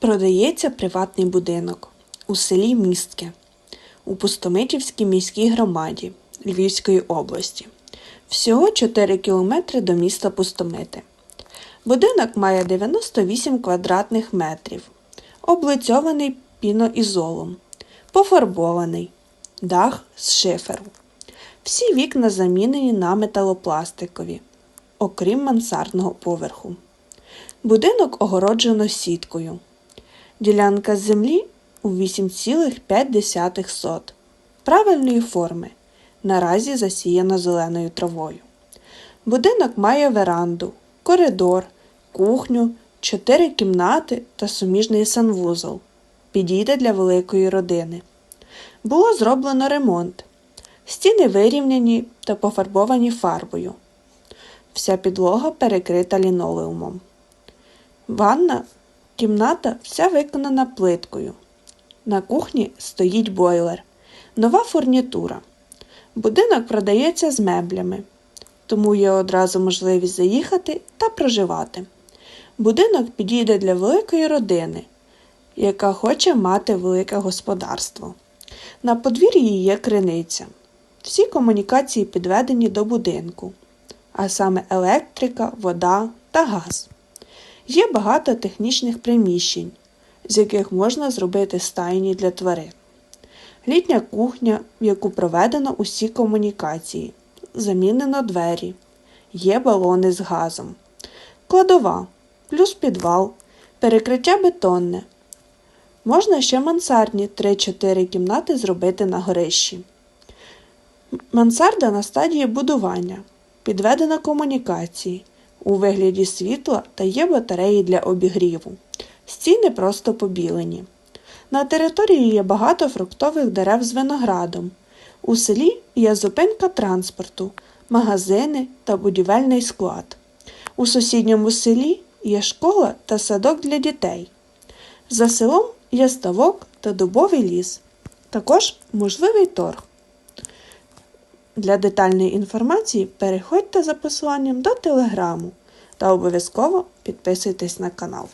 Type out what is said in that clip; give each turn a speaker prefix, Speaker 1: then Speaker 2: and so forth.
Speaker 1: Продається приватний будинок у селі Містке у Пустомитівській міській громаді Львівської області. Всього 4 кілометри до міста Пустомити. Будинок має 98 квадратних метрів, облицьований піноізолом, пофарбований, дах з шиферу. Всі вікна замінені на металопластикові, окрім мансардного поверху. Будинок огороджено сіткою. Ділянка землі у 8,5 сот. Правильної форми. Наразі засіяна зеленою травою. Будинок має веранду, коридор, кухню, чотири кімнати та суміжний санвузол. Підійде для великої родини. Було зроблено ремонт. Стіни вирівняні та пофарбовані фарбою. Вся підлога перекрита лінолеумом. Ванна кімната вся виконана плиткою. На кухні стоїть бойлер, нова фурнітура. Будинок продається з меблями, тому є одразу можливість заїхати та проживати. Будинок підійде для великої родини, яка хоче мати велике господарство. На подвір'ї є криниця. Всі комунікації підведені до будинку, а саме електрика, вода та газ. Є багато технічних приміщень, з яких можна зробити стайні для тварин. Літня кухня, в яку проведено усі комунікації, замінено двері, є балони з газом, кладова, плюс підвал, перекриття бетонне. Можна ще мансардні 3-4 кімнати зробити на горищі. Мансарда на стадії будування, підведена комунікації у вигляді світла та є батареї для обігріву. Стіни просто побілені. На території є багато фруктових дерев з виноградом. У селі є зупинка транспорту, магазини та будівельний склад. У сусідньому селі є школа та садок для дітей. За селом є ставок та дубовий ліс. Також можливий торг. Для детальної інформації переходьте за посиланням до телеграму та обов'язково підписуйтесь на канал.